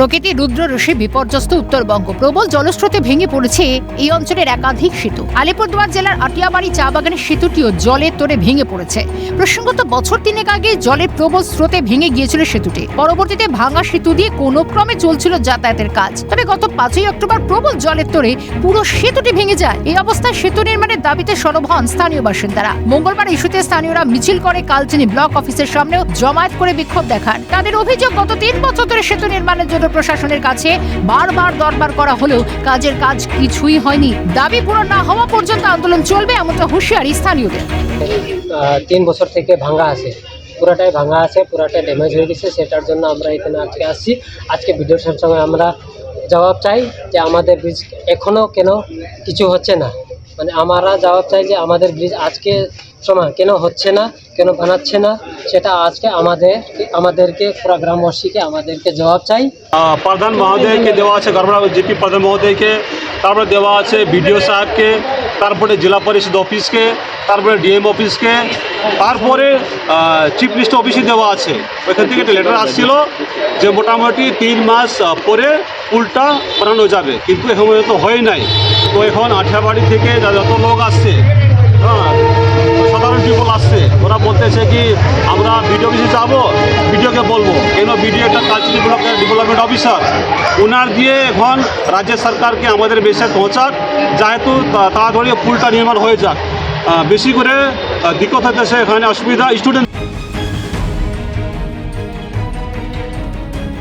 প্রকৃতি রুদ্র রশি বিপর্যস্ত উত্তরবঙ্গ। প্রবল জলস্রোতে ভেঙে পড়েছে এই অঞ্চলের একাধিক সেতু। আলিপুরদুয়ার জেলার আটিয়াবাড়ি চা বাগানের সেতুটিও জলের তোরে ভেঙে পড়েছে। প্রসঙ্গত, বছর তিনেক আগে জলের প্রবল স্রোতে ভেঙে গিয়েছিল সেতুটি। পরবর্তীতে ভাঙা সেতু দিয়ে কোনো ক্রমে চলছিল যাতায়াতের কাজ। তবে গত পাঁচই অক্টোবর প্রবল জলের তোরে পুরো সেতুটি ভেঙে যায়। এই অবস্থায় সেতু নির্মাণের দাবিতে সরব হন স্থানীয় বাসিন্দারা। মঙ্গলবার ইস্যুতে স্থানীয়রা মিছিল করে কালচিনি ব্লক অফিসের সামনেও জমায়েত করে বিক্ষোভ দেখান। তাদের অভিযোগ, গত তিন বছর ধরে সেতু নির্মাণের জন্য প্রশাসনের কাছে বারবার দরবার করা হলেও কাজের কাজ কিছুই হয়নি। দাবি পূরণ না হওয়া পর্যন্ত আন্দোলন চলবে এমনটা হুঁশিয়ারি স্থানীয়দের। তিন বছর থেকে ভাঙা আছে। পুরাটাই ভাঙা আছে, পুরাটাই ড্যামেজ হয়ে গেছে, সেটার জন্য আমরা এখানে আজকে আসছি। আজকে ভিডিও সাহেবের সঙ্গে আমরা জবাব চাই যে আমাদের ব্রিজ এখনও কেন কিছু হচ্ছে না। মানে আমরা জবাব চাই যে আমাদের ব্রিজ আজকে সময় কেন হচ্ছে না, কেন বানাচ্ছে না, সেটা আজকে আমাদের, আমাদেরকে, পুরা গ্রামবাসীকে, আমাদেরকে জবাব চাই। প্রধান মহোদয়কে দেওয়া আছে গড়বড়া জিপি প্রধান মহোদয়কে, তারপরে দেওয়া আছে বিডিও সাহেবকে, তারপরে জেলা পরিষদ অফিসকে, তারপরে ডিএম অফিসকে, তারপরে চিফ মিনিস্টার অফিসে দেওয়া আছে। ওইখান থেকে একটা লেটার আসছিল যে মোটামুটি তিন মাস পরে পুলটা বানানো যাবে। কিন্তু এখন তো হয় নাই। তো এখন আঠিয়াবাড়ি থেকে যত লোক আসছে হ্যাঁ পিপল আসছে, ওরা বলতেছে কি, আমরা বিডিও অফিসে যাব বিডিওকে বলব। কেন বিডিও একটা কালচারাল ব্লকের ডেভেলপমেন্ট অফিসার ওনার দিয়ে এখন রাজ্য সরকারকে আমাদের বেশে পৌঁছাক, যেহেতু তাড়াতাড়ি পুলটা নির্মাণ হয়ে যাক। বেশি করে দিকত হতেছে এখানে অসুবিধা। স্টুডেন্ট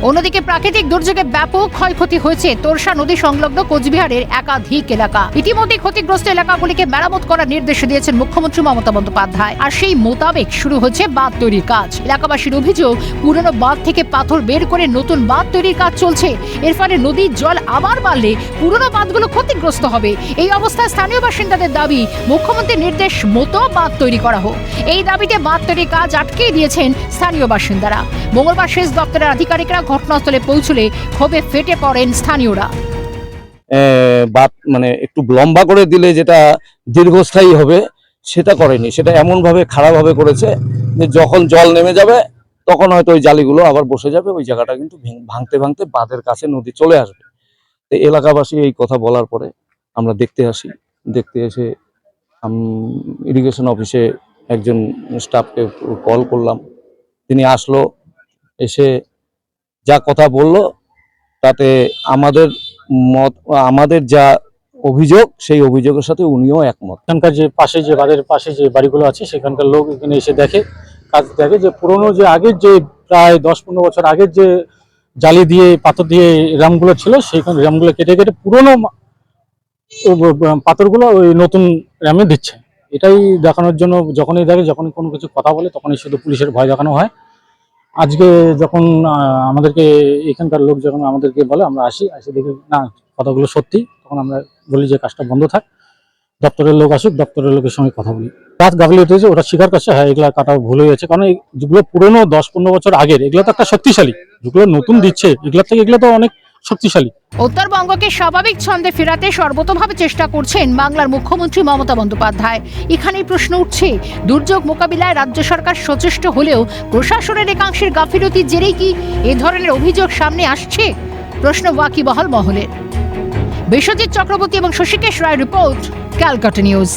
অন্যদিকে প্রাকৃতিক দুর্যোগে ব্যাপক ক্ষয়ক্ষতি হয়েছে তোরসা নদী সংলগ্ন কোচবিহারের একাধিক এলাকা। ইতিমধ্যে ক্ষতিগ্রস্ত এলাকাগুলিকে মেরামত করার নির্দেশ দিয়েছেন মুখ্যমন্ত্রী মমতা বন্দ্যোপাধ্যায়। আর সেই মোতাবেক শুরু হয়েছে বাঁধ তৈরির কাজ। এলাকাবাসীর অভিযোগ, পুরনো বাঁধ থেকে পাথর বের করে নতুন বাঁধ তৈরির কাজ চলছে। এর ফলে নদীর জল আবার বাড়লে পুরনো বাঁধগুলো ক্ষতিগ্রস্ত হবে। এই অবস্থায় স্থানীয় বাসিন্দাদের দাবি, মুখ্যমন্ত্রীর নির্দেশ মতো বাঁধ তৈরি করা হোক। এই দাবিতে বাঁধ তৈরির কাজ আটকে দিয়েছেন স্থানীয় বাসিন্দারা। মঙ্গলবার শেষ দপ্তরের আধিকারিকরা ঘটনাস্থলে পৌঁছলে ক্ষোভে ফেটে পড়েন স্থানীয়রা। বাত মানে একটু লম্বা করে দিলে যেটা দীর্ঘস্থায়ী হবে, সেটা করেনি। সেটা এমন ভাবে খারাপ ভাবে করেছে যে যখন জল নেমে যাবে, তখন হয়তো ওই জালিগুলো আবার বসে যাবে, ওই জায়গাটা কিন্তু ভেঙ- ভাঙতে ভাঙতে বাঁধের কাছে নদী চলে আসবে। তো এলাকাবাসী এই কথা বলার পরে আমরা দেখতে আসি। দেখতে এসে ইরিগেশন অফিসে একজন স্টাফকে কল করলাম। তিনি আসলো, এসে যা কথা বলল, তাতে আমাদের মত, আমাদের যা অভিযোগ, সেই অভিযোগের সাথে উনিও একমত। এখানকার যে পাশে যে বাড়ির পাশে যে বাড়িগুলো আছে, সেখানকার লোক এখানে এসে দেখে, কাজ দেখে যে পুরনো যে আগের যে প্রায় দশ পনেরো বছর আগের যে জালি দিয়ে, পাথর দিয়ে রামগুলো ছিল, সেইখানে রামগুলো কেটে কেটে পুরনো পাথরগুলো ওই নতুন র্যামে দিচ্ছে। এটাই দেখানোর জন্য যখনই দেখে, যখনই কোনো কিছু কথা বলে, তখনই শুধু পুলিশের ভয় দেখানো হয়। আজকে যখন আমাদেরকে এখানকার লোক যখন আমাদেরকে বলে, আমরা আসি, আসে দেখি, না, কথাগুলো সত্যি, তখন আমরা বলি যে কাজটা বন্ধ থাক, দপ্তরের লোক আসুক, দপ্তরের লোকের সঙ্গে কথা বলি। রাত গাফিলতি হয়েছে, ওরা স্বীকার করছে হ্যাঁ এগুলো কাটা ভুল হয়ে গেছে, কারণ যেগুলো পুরোনো দশ পনেরো বছর আগের, এগুলো তো একটা শক্তিশালী, যেগুলো নতুন দিচ্ছে, এগুলোর থেকে এগুলো তো অনেক শক্তিশালী। উত্তরবঙ্গকে স্বাভাবিক ছন্দে ফেরাতে সর্বতোভাবে চেষ্টা করছেন বাংলার মুখ্যমন্ত্রী মমতা বন্দ্যোপাধ্যায়। এখানেই প্রশ্ন উঠছে, দুর্যোগ মোকাবিলায় রাজ্য সরকার সচেষ্ট হলেও প্রশাসনের একাংশের গাফিলতির জেরেই কি এ ধরনের অভিযোগ সামনে আসছে? প্রশ্ন ওয়াকিবহাল মহলের। বিশ্বজিৎ চক্রবর্তী এবং শশীকেশ রায় রিপোর্ট, ক্যালকাটা নিউজ।